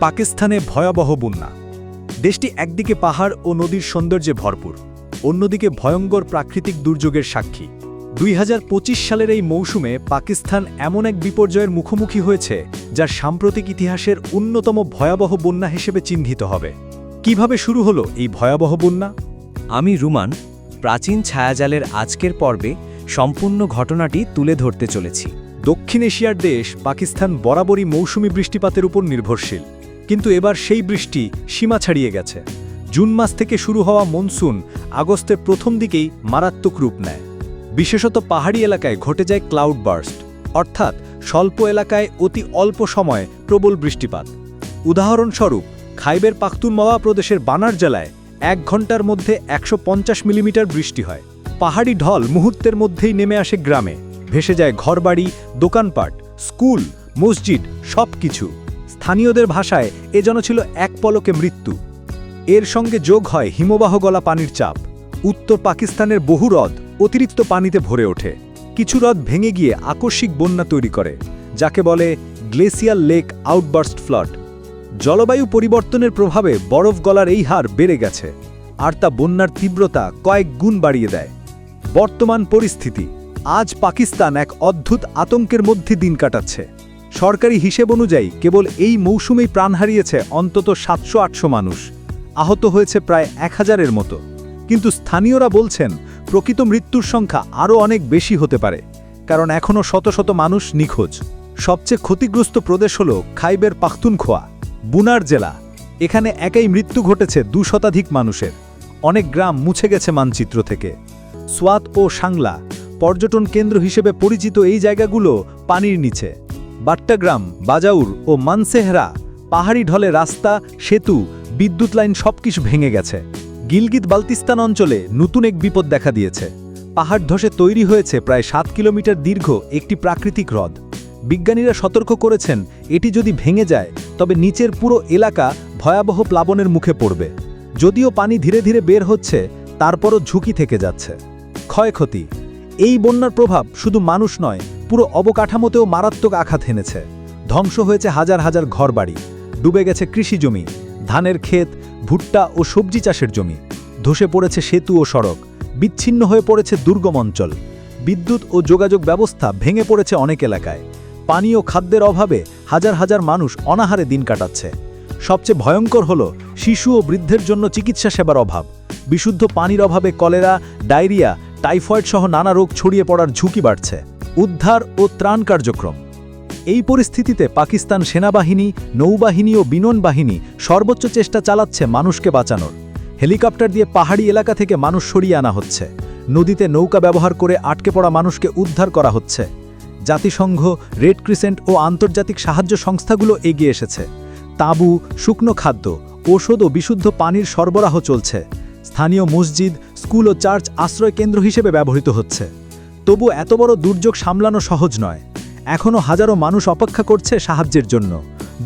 পাকিস্তানে ভয়াবহ বন্যা। দেশটি একদিকে পাহাড় ও নদীর সৌন্দর্যে ভরপুর অন্যদিকে ভয়ঙ্কর প্রাকৃতিক দুর্যোগের সাক্ষী। দুই হাজার পঁচিশ সালের এই মৌসুমে পাকিস্তান এমন এক বিপর্যয়ের মুখোমুখি হয়েছে যা সাম্প্রতিক ইতিহাসের অন্যতম ভয়াবহ বন্যা হিসেবে চিহ্নিত হবে। কীভাবে শুরু হলো এই ভয়াবহ বন্যা? আমি রুমান প্রাচীন ছায়াজালের আজকের পর্বে সম্পূর্ণ ঘটনাটি তুলে ধরতে চলেছি। দক্ষিণ এশিয়ার দেশ পাকিস্তান বরাবরই মৌসুমি বৃষ্টিপাতের উপর নির্ভরশীল। কিন্তু এবার সেই বৃষ্টি সীমা ছাড়িয়ে গেছে। জুন মাস থেকে শুরু হওয়া মনসুন আগস্টের প্রথম দিকেই মারাত্মক রূপ নেয়। বিশেষত পাহাড়ি এলাকায় ঘটে যায় ক্লাউড বার্স্ট, অর্থাৎ স্বল্প এলাকায় অতি অল্প সময়ে প্রবল বৃষ্টিপাত। উদাহরণস্বরূপ, খাইবের পাখতুনমাওয়া প্রদেশের বানার জেলায় এক ঘণ্টার মধ্যে একশো পঞ্চাশ মিলিমিটার বৃষ্টি হয়। পাহাড়ি ঢল মুহূর্তের মধ্যেই নেমে আসে গ্রামে। ভেসে যায় ঘরবাড়ি, দোকানপাট, স্কুল, মসজিদ সব কিছু স্থানীয়দের ভাষায় এ যেন ছিল এক পলকে মৃত্যু। এর সঙ্গে যোগ হয় হিমবাহ গলা পানির চাপ। উত্তর পাকিস্তানের বহু হ্রদ অতিরিক্ত পানিতে ভরে ওঠে। কিছু হ্রদ ভেঙে গিয়ে আকস্মিক বন্যা তৈরি করে, যাকে বলে গ্লেসিয়াল লেক আউটবার্স্ট ফ্লাড। জলবায়ু পরিবর্তনের প্রভাবে বরফ গলার এই হার বেড়ে গেছে, আর তা বন্যার তীব্রতা কয়েক গুণ বাড়িয়ে দেয়। বর্তমান পরিস্থিতি, আজ পাকিস্তান এক অদ্ভুত আতঙ্কের মধ্যে দিন কাটাচ্ছে। সরকারি হিসেব অনুযায়ী কেবল এই মৌসুমেই প্রাণ হারিয়েছে অন্তত সাতশো আটশো মানুষ। আহত হয়েছে প্রায় এক হাজারের মতো। কিন্তু স্থানীয়রা বলছেন, প্রকৃত মৃত্যুর সংখ্যা আরও অনেক বেশি হতে পারে, কারণ এখনও শত শত মানুষ নিখোঁজ। সবচেয়ে ক্ষতিগ্রস্ত প্রদেশ হল খাইবের পাখতুনখোয়া, বুনার জেলা। এখানে একাই মৃত্যু ঘটেছে দু শতাধিক মানুষের। অনেক গ্রাম মুছে গেছে মানচিত্র থেকে। সোয়াত ও সাংলা, পর্যটন কেন্দ্র হিসেবে পরিচিত এই জায়গাগুলো পানির নিচে। বাট্টাগ্রাম, বাজাউর ও মানসেহরা, পাহাড়ি ঢলে রাস্তা, সেতু, বিদ্যুৎ লাইন সবকিছু ভেঙে গেছে। গিলগিত বালতিস্তান অঞ্চলে নতুন এক বিপদ দেখা দিয়েছে। পাহাড় ধসে তৈরি হয়েছে প্রায় সাত কিলোমিটার দীর্ঘ একটি প্রাকৃতিক হ্রদ। বিজ্ঞানীরা সতর্ক করেছেন, এটি যদি ভেঙে যায়, তবে নিচের পুরো এলাকা ভয়াবহ প্লাবনের মুখে পড়বে। যদিও পানি ধীরে ধীরে বের হচ্ছে, তারপরও ঝুঁকি থেকে যাচ্ছে। ক্ষয়ক্ষতি এই বন্যার প্রভাব শুধু মানুষ নয়, পুরো অবকাঠামোতেও মারাত্মক আঘাত হেনেছে। ধ্বংস হয়েছে হাজার হাজার ঘরবাড়ি, ডুবে গেছে কৃষি জমি, ধানের ক্ষেত, ভুট্টা ও সবজি চাষের জমি, ধসে পড়েছে সেতু ও সড়ক, বিচ্ছিন্ন হয়ে পড়েছে দুর্গম অঞ্চল, বিদ্যুৎ ও যোগাযোগ ব্যবস্থা ভেঙে পড়েছে অনেক এলাকায়। পানি ও খাদ্যের অভাবে হাজার হাজার মানুষ অনাহারে দিন কাটাচ্ছে। সবচেয়ে ভয়ঙ্কর হল শিশু ও বৃদ্ধের জন্য চিকিৎসা সেবার অভাব। বিশুদ্ধ পানির অভাবে কলেরা, ডায়রিয়া টাইফয়েড সহ নানা রোগ ছড়িয়ে পড়ার ঝুঁকি বাড়ছে। উদ্ধার ও ত্রাণ কার্যক্রম। এই পরিস্থিতিতে পাকিস্তান সেনাবাহিনী, নৌবাহিনী ও বিনন বাহিনী সর্বোচ্চ চেষ্টা চালাচ্ছে মানুষকে বাঁচানোর। হেলিকপ্টার দিয়ে পাহাড়ি এলাকা থেকে মানুষ সরিয়ে আনা হচ্ছে। নদীতে নৌকা ব্যবহার করে আটকে পড়া মানুষকে উদ্ধার করা হচ্ছে। জাতিসংঘ, রেড ক্রিসেন্ট ও আন্তর্জাতিক সাহায্য সংস্থাগুলো এগিয়ে এসেছে। তাঁবু, শুকনো খাদ্য ওষুধ ও বিশুদ্ধ পানির সরবরাহ চলছে। স্থানীয় মসজিদ, স্কুল ও চার্চ আশ্রয় কেন্দ্র হিসেবে ব্যবহৃত হচ্ছে। তবু এত বড় দুর্যোগ সামলানো সহজ নয়। এখনও হাজারো মানুষ অপেক্ষা করছে সাহায্যের জন্য।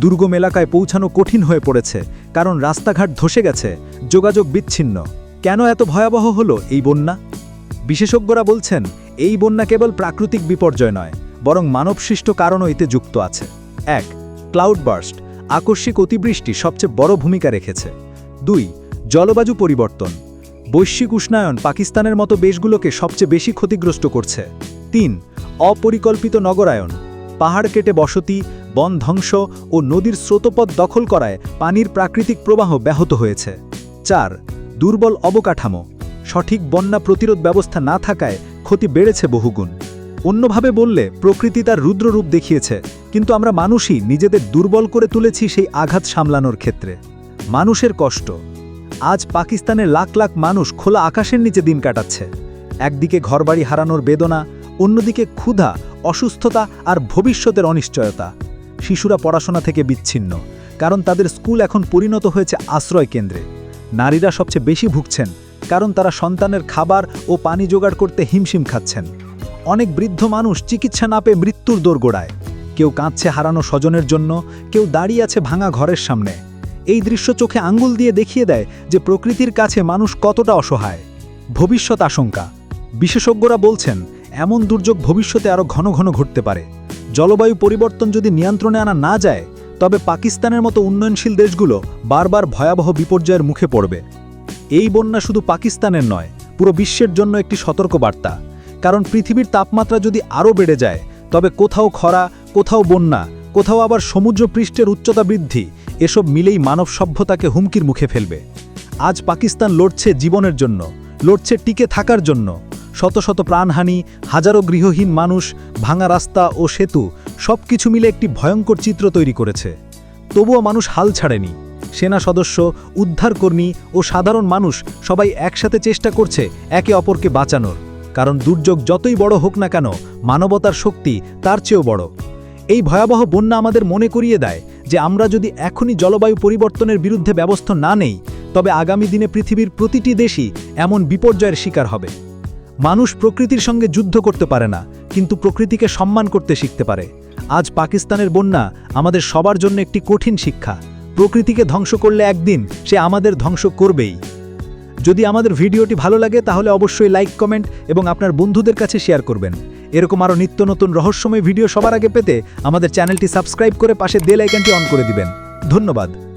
দুর্গম এলাকায় পৌঁছানো কঠিন হয়ে পড়েছে, কারণ রাস্তাঘাট ধসে গেছে, যোগাযোগ বিচ্ছিন্ন। কেন এত ভয়াবহ হলো এই বন্যা? বিশেষজ্ঞরা বলছেন, এই বন্যা কেবল প্রাকৃতিক বিপর্যয় নয়, বরং মানবসৃষ্ট কারণও এতে যুক্ত আছে। এক, ক্লাউড বার্স্ট, আকস্মিক অতিবৃষ্টি সবচেয়ে বড় ভূমিকা রেখেছে। দুই জলবায়ু পরিবর্তন। বৈশ্বিক উষ্ণায়ন পাকিস্তানের মতো দেশগুলোকে সবচেয়ে বেশি ক্ষতিগ্রস্ত করছে। তিন, অপরিকল্পিত নগরায়ন। পাহাড় কেটে বসতি, বন ধ্বংস ও নদীর স্রোতপথ দখল করায় পানির প্রাকৃতিক প্রবাহ ব্যাহত হয়েছে। চার, দুর্বল অবকাঠামো। সঠিক বন্যা প্রতিরোধ ব্যবস্থা না থাকায় ক্ষতি বেড়েছে বহুগুণ। অন্যভাবে বললে, প্রকৃতি তার রুদ্ররূপ দেখিয়েছে, কিন্তু আমরা মানুষই নিজেদের দুর্বল করে তুলেছি সেই আঘাত সামলানোর ক্ষেত্রে। মানুষের কষ্ট। আজ পাকিস্তানের লাখ লাখ মানুষ খোলা আকাশের নিচে দিন কাটাচ্ছে। একদিকে ঘরবাড়ি হারানোর বেদনা, অন্যদিকে ক্ষুধা, অসুস্থতা আর ভবিষ্যতের অনিশ্চয়তা। শিশুরা পড়াশোনা থেকে বিচ্ছিন্ন, কারণ তাদের স্কুল এখন পরিণত হয়েছে আশ্রয় কেন্দ্রে। নারীরা সবচেয়ে বেশি ভুগছেন, কারণ তারা সন্তানের খাবার ও পানি জোগাড় করতে হিমশিম খাচ্ছেন। অনেক বৃদ্ধ মানুষ চিকিৎসা না পেয়ে মৃত্যুর দোরগোড়ায়। কেউ কাঁদছে হারানো স্বজনের জন্য, কেউ দাঁড়িয়ে আছে ভাঙা ঘরের সামনে। এই দৃশ্য চোখে আঙ্গুল দিয়ে দেখিয়ে দেয় যে প্রকৃতির কাছে মানুষ কতটা অসহায়। ভবিষ্যৎ আশঙ্কা। বিশেষজ্ঞরা বলছেন, এমন দুর্যোগ ভবিষ্যতে আরও ঘন ঘন ঘটতে পারে। জলবায়ু পরিবর্তন যদি নিয়ন্ত্রণে আনা না যায়, তবে পাকিস্তানের মতো উন্নয়নশীল দেশগুলো বারবার ভয়াবহ বিপর্যয়ের মুখে পড়বে। এই বন্যা শুধু পাকিস্তানের নয়, পুরো বিশ্বের জন্য একটি সতর্কবার্তা। কারণ পৃথিবীর তাপমাত্রা যদি আরও বেড়ে যায়, তবে কোথাও খরা, কোথাও বন্যা, কোথাও আবার সমুদ্র পৃষ্ঠের উচ্চতা বৃদ্ধি এসব মিলেই মানব সভ্যতাকে হুমকির মুখে ফেলবে। আজ পাকিস্তান লড়ছে জীবনের জন্য, লড়ছে টিকে থাকার জন্য। শত শত প্রাণহানি, হাজারো গৃহহীন মানুষ, ভাঙা রাস্তা ও সেতু সব কিছু মিলে একটি ভয়ঙ্কর চিত্র তৈরি করেছে। তবুও মানুষ হাল ছাড়েনি। সেনা সদস্য উদ্ধারকর্মী ও সাধারণ মানুষ সবাই একসাথে চেষ্টা করছে একে অপরকে বাঁচানোর। কারণ দুর্যোগ যতই বড় হোক না কেন, মানবতার শক্তি তার চেয়েও বড়। এই ভয়াবহ বন্যা আমাদের মনে করিয়ে দেয় যে আমরা যদি এখনই জলবায়ু পরিবর্তনের বিরুদ্ধে ব্যবস্থা না নেই, তবে আগামী দিনে পৃথিবীর প্রতিটি দেশই এমন বিপর্যয়ের শিকার হবে। মানুষ প্রকৃতির সঙ্গে যুদ্ধ করতে পারে না, কিন্তু প্রকৃতিকে সম্মান করতে শিখতে পারে। আজ পাকিস্তানের বন্যা আমাদের সবার জন্য একটি কঠিন শিক্ষা। প্রকৃতিকে ধ্বংস করলে একদিন সে আমাদের ধ্বংস করবেই। যদি আমাদের ভিডিওটি ভালো লাগে, তাহলে অবশ্যই লাইক, কমেন্ট এবং আপনার বন্ধুদের কাছে শেয়ার করবেন। এরকম আরও নিত্য নতুন রহস্যময় ভিডিও সবার আগে পেতে আমাদের চ্যানেলটি সাবস্ক্রাইব করে পাশে দেল আইকনটি অন করে দিবেন। ধন্যবাদ।